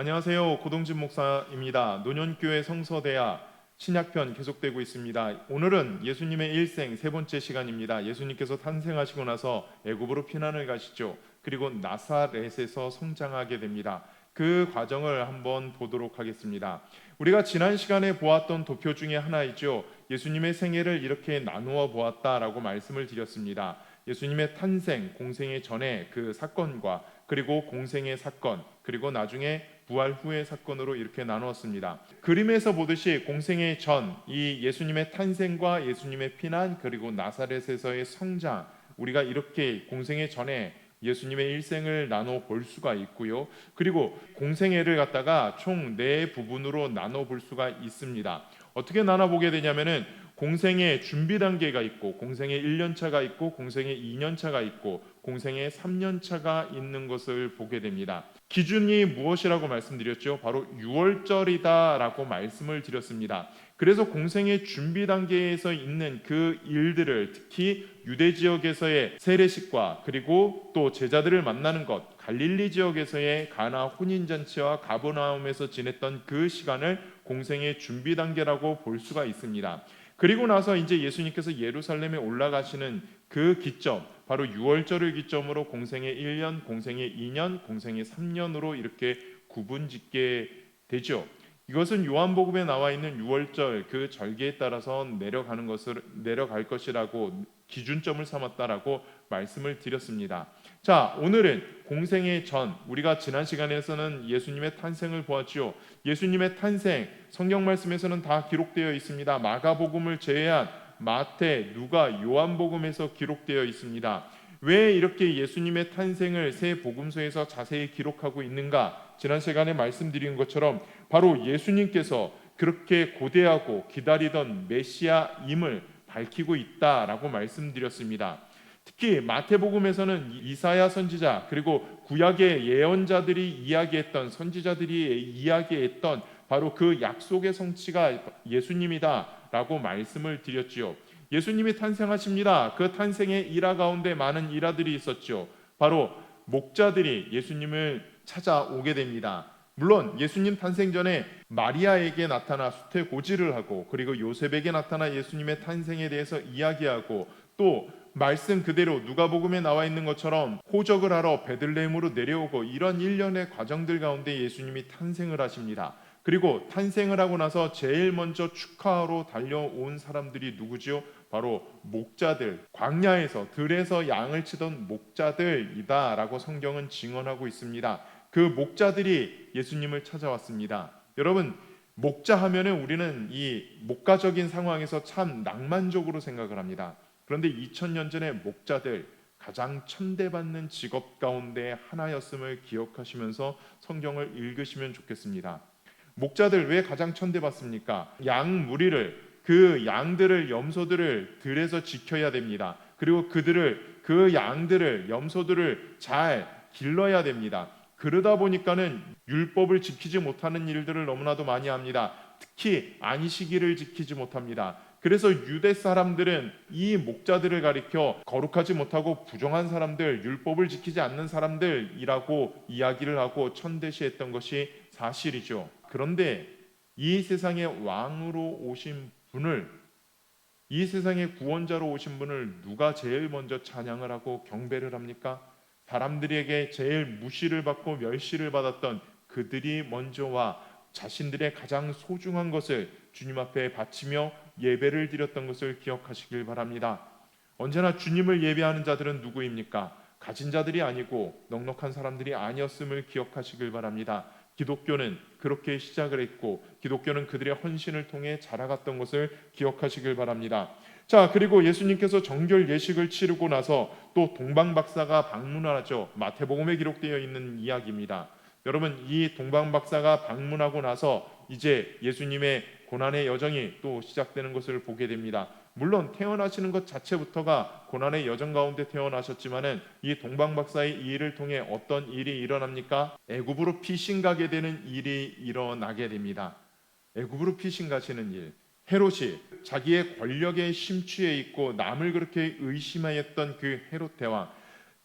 안녕하세요. 고동진 목사입니다. 노년교회 성서대야 신약편 계속되고 있습니다. 오늘은 예수님의 일생 세 번째 시간입니다. 예수님께서 탄생하시고 나서 애굽으로 피난을 가시죠. 그리고 나사렛에서 성장하게 됩니다. 그 과정을 한번 보도록 하겠습니다. 우리가 지난 시간에 보았던 도표 중에 하나이죠. 예수님의 생애를 이렇게 나누어 보았다라고 말씀을 드렸습니다. 예수님의 탄생, 공생의 전에 그 사건과 그리고 공생의 사건, 그리고 나중에 부활 후의 사건으로 이렇게 나누었습니다. 그림에서 보듯이 공생의 전, 이 예수님의 탄생과 예수님의 피난, 그리고 나사렛에서의 성장, 우리가 이렇게 공생의 전에 예수님의 일생을 나눠 볼 수가 있고요. 그리고 공생애를 갖다가 총 네 부분으로 나눠 볼 수가 있습니다. 어떻게 나눠 보게 되냐면은 공생의 준비 단계가 있고 공생의 1년 차가 있고 공생의 2년 차가 있고 공생의 3년 차가 있는 것을 보게 됩니다. 기준이 무엇이라고 말씀드렸죠? 바로 6월절이다라고 말씀을 드렸습니다. 그래서 공생의 준비 단계에서 있는 그 일들을 특히 유대 지역에서의 세례식과 그리고 또 제자들을 만나는 것, 갈릴리 지역에서의 가나 혼인 잔치와 가버나움에서 지냈던 그 시간을 공생의 준비 단계라고 볼 수가 있습니다. 그리고 나서 이제 예수님께서 예루살렘에 올라가시는 그 기점, 바로 6월절을 기점으로 공생의 1년, 공생의 2년, 공생의 3년으로 이렇게 구분 짓게 되죠. 이것은 요한복음에 나와 있는 6월절 그 절기에 따라서 내려가는 것을 내려갈 것이라고 기준점을 삼았다라고 말씀을 드렸습니다. 자, 오늘은 공생의 전 우리가 지난 시간에서는 예수님의 탄생을 보았지요. 예수님의 탄생 성경 말씀에서는 다 기록되어 있습니다. 마가복음을 제외한 마태, 누가, 요한복음에서 기록되어 있습니다. 왜 이렇게 예수님의 탄생을 세 복음서에서 자세히 기록하고 있는가? 지난 시간에 말씀드린 것처럼 바로 예수님께서 그렇게 고대하고 기다리던 메시아임을 밝히고 있다라고 말씀드렸습니다. 특히 마태복음에서는 이사야 선지자 그리고 구약의 예언자들이 이야기했던 선지자들이 이야기했던 바로 그 약속의 성취가 예수님이다 라고 말씀을 드렸지요. 예수님이 탄생하십니다. 그 탄생의 일화 가운데 많은 일화들이 있었죠. 바로 목자들이 예수님을 찾아오게 됩니다. 물론 예수님 탄생 전에 마리아에게 나타나 수태 고지를 하고 그리고 요셉에게 나타나 예수님의 탄생에 대해서 이야기하고 또 말씀 그대로 누가복음에 나와 있는 것처럼 호적을 하러 베들레헴으로 내려오고 이런 일련의 과정들 가운데 예수님이 탄생을 하십니다. 그리고 탄생을 하고 나서 제일 먼저 축하하러 달려온 사람들이 누구지요? 바로 목자들, 광야에서 들에서 양을 치던 목자들이다라고 성경은 증언하고 있습니다. 그 목자들이 예수님을 찾아왔습니다. 여러분, 목자 하면은 우리는 이 목가적인 상황에서 참 낭만적으로 생각을 합니다. 그런데 2000년 전에 목자들 가장 천대받는 직업 가운데 하나였음을 기억하시면서 성경을 읽으시면 좋겠습니다. 목자들 왜 가장 천대받습니까? 양 무리를 그 양들을 염소들을 들에서 지켜야 됩니다. 그리고 그들을 그 양들을 염소들을 잘 길러야 됩니다. 그러다 보니까는 율법을 지키지 못하는 일들을 너무나도 많이 합니다. 특히 안식일을 지키지 못합니다. 그래서 유대 사람들은 이 목자들을 가리켜 거룩하지 못하고 부정한 사람들, 율법을 지키지 않는 사람들이라고 이야기를 하고 천대시했던 것이 사실이죠. 그런데 이 세상의 왕으로 오신 분을 이 세상의 구원자로 오신 분을 누가 제일 먼저 찬양을 하고 경배를 합니까? 사람들에게 제일 무시를 받고 멸시를 받았던 그들이 먼저 와 자신들의 가장 소중한 것을 주님 앞에 바치며 예배를 드렸던 것을 기억하시길 바랍니다. 언제나 주님을 예배하는 자들은 누구입니까? 가진 자들이 아니고 넉넉한 사람들이 아니었음을 기억하시길 바랍니다. 기독교는 그렇게 시작을 했고 기독교는 그들의 헌신을 통해 자라갔던 것을 기억하시길 바랍니다. 자, 그리고 예수님께서 정결 예식을 치르고 나서 또 동방 박사가 방문하죠. 마태복음에 기록되어 있는 이야기입니다. 여러분, 이 동방 박사가 방문하고 나서 이제 예수님의 고난의 여정이 또 시작되는 것을 보게 됩니다. 물론 태어나시는 것 자체부터가 고난의 여정 가운데 태어나셨지만은 이 동방 박사의 이 일을 통해 어떤 일이 일어납니까? 애굽으로 피신 가게 되는 일이 일어나게 됩니다. 애굽으로 피신 가시는 일. 헤롯이 자기의 권력에 심취해 있고 남을 그렇게 의심하였던 그 헤롯 대왕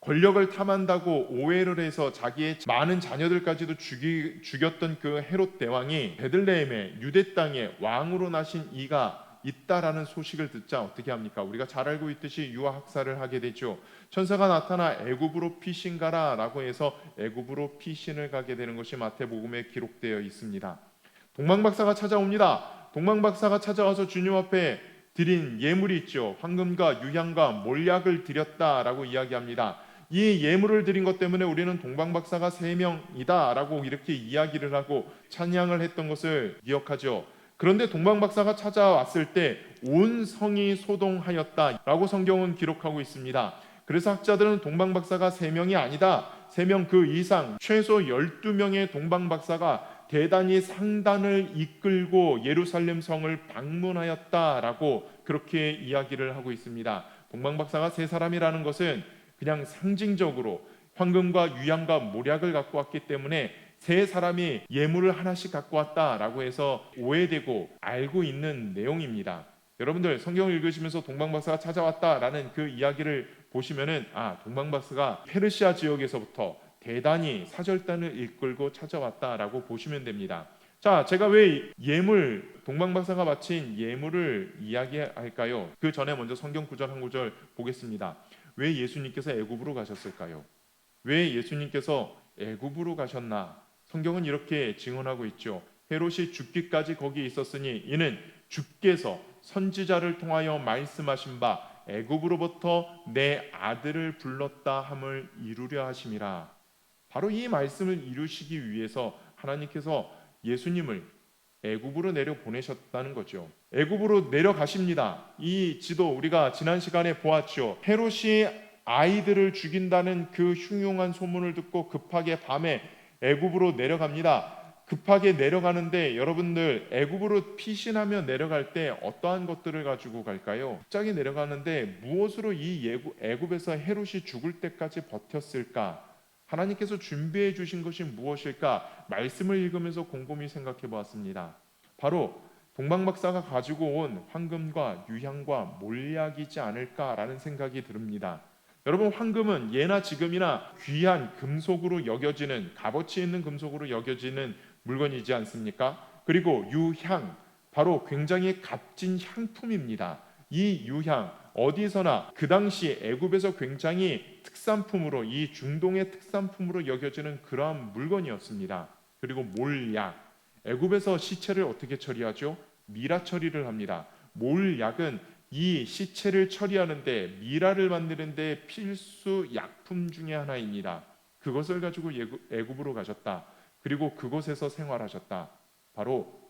권력을 탐한다고 오해를 해서 자기의 많은 자녀들까지도 죽이, 죽였던 그 헤롯 대왕이 베들레헴의 유대 땅에 왕으로 나신 이가 있다라는 소식을 듣자 어떻게 합니까? 우리가 잘 알고 있듯이 유아 학살을 하게 되죠. 천사가 나타나 애굽으로 피신 가라라고 해서 애굽으로 피신을 가게 되는 것이 마태복음에 기록되어 있습니다. 동방 박사가 찾아옵니다. 동방 박사가 찾아와서 주님 앞에 드린 예물이 있죠. 황금과 유향과 몰약을 드렸다라고 이야기합니다. 이 예물을 드린 것 때문에 우리는 동방박사가 세 명이다라고 이렇게 이야기를 하고 찬양을 했던 것을 기억하죠. 그런데 동방 박사가 찾아왔을 때 온 성이 소동하였다라고 성경은 기록하고 있습니다. 그래서 학자들은 동방 박사가 세 명이 아니다. 세명그 이상 최소 12명의 동방 박사가 대단히 상단을 이끌고 예루살렘 성을 방문하였다라고 그렇게 이야기를 하고 있습니다. 동방 박사가 세 사람이라는 것은 그냥 상징적으로 황금과 유향과 모략을 갖고 왔기 때문에 세 사람이 예물을 하나씩 갖고 왔다라고 해서 오해되고 알고 있는 내용입니다. 여러분들 성경을 읽으시면서 동방박사가 찾아왔다라는 그 이야기를 보시면은 아 동방박사가 페르시아 지역에서부터 대단히 사절단을 이끌고 찾아왔다라고 보시면 됩니다. 자, 제가 왜 예물 동방박사가 바친 예물을 이야기할까요? 그 전에 먼저 성경 구절 한 구절 보겠습니다. 왜 예수님께서 애굽으로 가셨을까요? 왜 예수님께서 애굽으로 가셨나? 성경은 이렇게 증언하고 있죠. 헤롯이 죽기까지 거기 있었으니 이는 주께서 선지자를 통하여 말씀하신 바 애굽으로부터 내 아들을 불렀다 함을 이루려 하심이라. 바로 이 말씀을 이루시기 위해서 하나님께서 예수님을 애굽으로 내려 보내셨다는 거죠. 애굽으로 내려가십니다. 이 지도 우리가 지난 시간에 보았죠. 헤롯이 아이들을 죽인다는 그 흉흉한 소문을 듣고 급하게 밤에 애굽으로 내려갑니다. 급하게 내려가는데 여러분들 애굽으로 피신하며 내려갈 때 어떠한 것들을 가지고 갈까요? 갑자기 내려가는데 무엇으로 이 애굽에서 헤롯이 죽을 때까지 버텼을까? 하나님께서 준비해 주신 것이 무엇일까? 말씀을 읽으면서 곰곰이 생각해 보았습니다. 바로 동방박사가 가지고 온 황금과 유향과 몰약이지 않을까라는 생각이 듭니다. 여러분 황금은 예나 지금이나 귀한 금속으로 여겨지는 값어치 있는 금속으로 여겨지는 물건이지 않습니까? 그리고 유향 바로 굉장히 값진 향품입니다. 이 유향 어디서나 그 당시 애굽에서 굉장히 특산품으로 이 중동의 특산품으로 여겨지는 그러한 물건이었습니다. 그리고 몰약 애굽에서 시체를 어떻게 처리하죠? 미라 처리를 합니다. 몰약은 이 시체를 처리하는데 미라를 만드는데 필수 약품 중의 하나입니다. 그것을 가지고 애굽으로 가셨다. 그리고 그곳에서 생활하셨다. 바로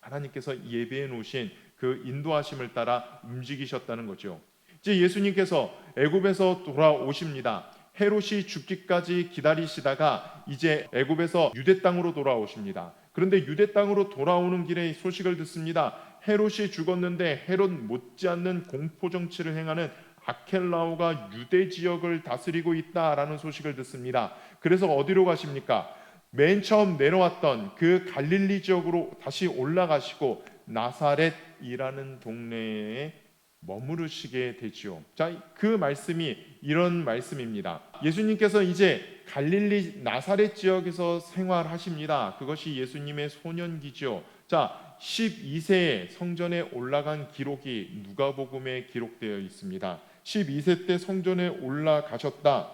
하나님께서 예배해 놓으신 그 인도하심을 따라 움직이셨다는 거죠. 이제 예수님께서 애굽에서 돌아오십니다. 헤롯이 죽기까지 기다리시다가 이제 애굽에서 유대 땅으로 돌아오십니다. 그런데 유대 땅으로 돌아오는 길에 소식을 듣습니다. 헤롯이 죽었는데 헤롯 못지않는 공포 정치를 행하는 아켈라오가 유대 지역을 다스리고 있다라는 소식을 듣습니다. 그래서 어디로 가십니까? 맨 처음 내려왔던 그 갈릴리 지역으로 다시 올라가시고 나사렛이라는 동네에 머무르시게 되지요. 자, 그 말씀이 이런 말씀입니다. 예수님께서 이제 갈릴리 나사렛 지역에서 생활하십니다. 그것이 예수님의 소년기죠. 자, 12세에 성전에 올라간 기록이 누가복음에 기록되어 있습니다. 12세 때 성전에 올라가셨다.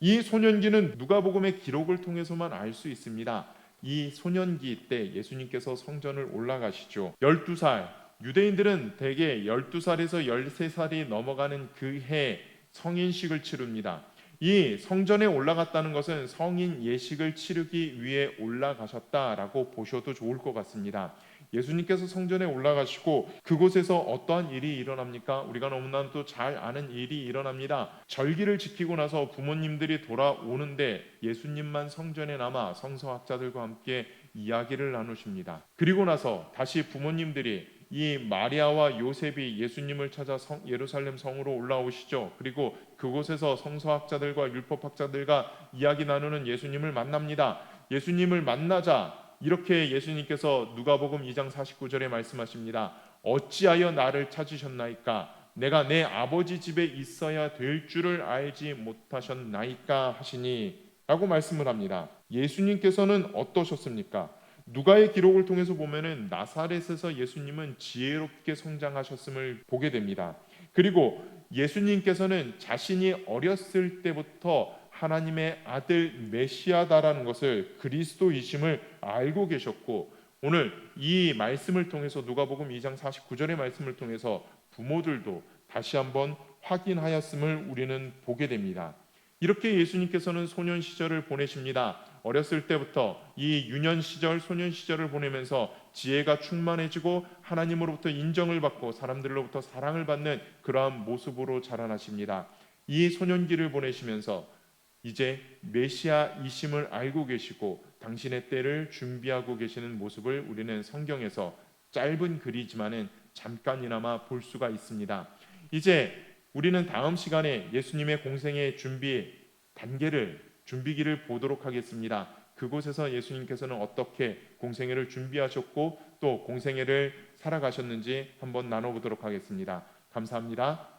이 소년기는 누가복음의 기록을 통해서만 알 수 있습니다. 이 소년기 때 예수님께서 성전을 올라가시죠. 12살 유대인들은 대개 12살에서 13살이 넘어가는 그 해 성인식을 치릅니다. 이 성전에 올라갔다는 것은 성인 예식을 치르기 위해 올라가셨다라고 보셔도 좋을 것 같습니다. 예수님께서 성전에 올라가시고 그곳에서 어떠한 일이 일어납니까? 우리가 너무나도 잘 아는 일이 일어납니다. 절기를 지키고 나서 부모님들이 돌아오는데 예수님만 성전에 남아 성서학자들과 함께 이야기를 나누십니다. 그리고 나서 다시 부모님들이 이 마리아와 요셉이 예수님을 찾아 성, 예루살렘 성으로 올라오시죠. 그리고 그곳에서 성서학자들과 율법학자들과 이야기 나누는 예수님을 만납니다. 예수님을 만나자 이렇게 예수님께서 누가복음 2장 49절에 말씀하십니다. 어찌하여 나를 찾으셨나이까? 내가 내 아버지 집에 있어야 될 줄을 알지 못하셨나이까 하시니 라고 말씀을 합니다. 예수님께서는 어떠셨습니까? 누가의 기록을 통해서 보면은 나사렛에서 예수님은 지혜롭게 성장하셨음을 보게 됩니다. 그리고 예수님께서는 자신이 어렸을 때부터 하나님의 아들 메시아다라는 것을 그리스도이심을 알고 계셨고 오늘 이 말씀을 통해서 누가복음 2장 49절의 말씀을 통해서 부모들도 다시 한번 확인하였음을 우리는 보게 됩니다. 이렇게 예수님께서는 소년 시절을 보내십니다. 어렸을 때부터 이 유년 시절, 소년 시절을 보내면서 지혜가 충만해지고 하나님으로부터 인정을 받고 사람들로부터 사랑을 받는 그러한 모습으로 자라나십니다. 이 소년기를 보내시면서 이제 메시아이심을 알고 계시고 당신의 때를 준비하고 계시는 모습을 우리는 성경에서 짧은 글이지만은 잠깐이나마 볼 수가 있습니다. 이제 우리는 다음 시간에 예수님의 공생의 준비 단계를 준비기를 보도록 하겠습니다. 그곳에서 예수님께서는 어떻게 공생애를 준비하셨고 또 공생애를 살아가셨는지 한번 나눠보도록 하겠습니다. 감사합니다.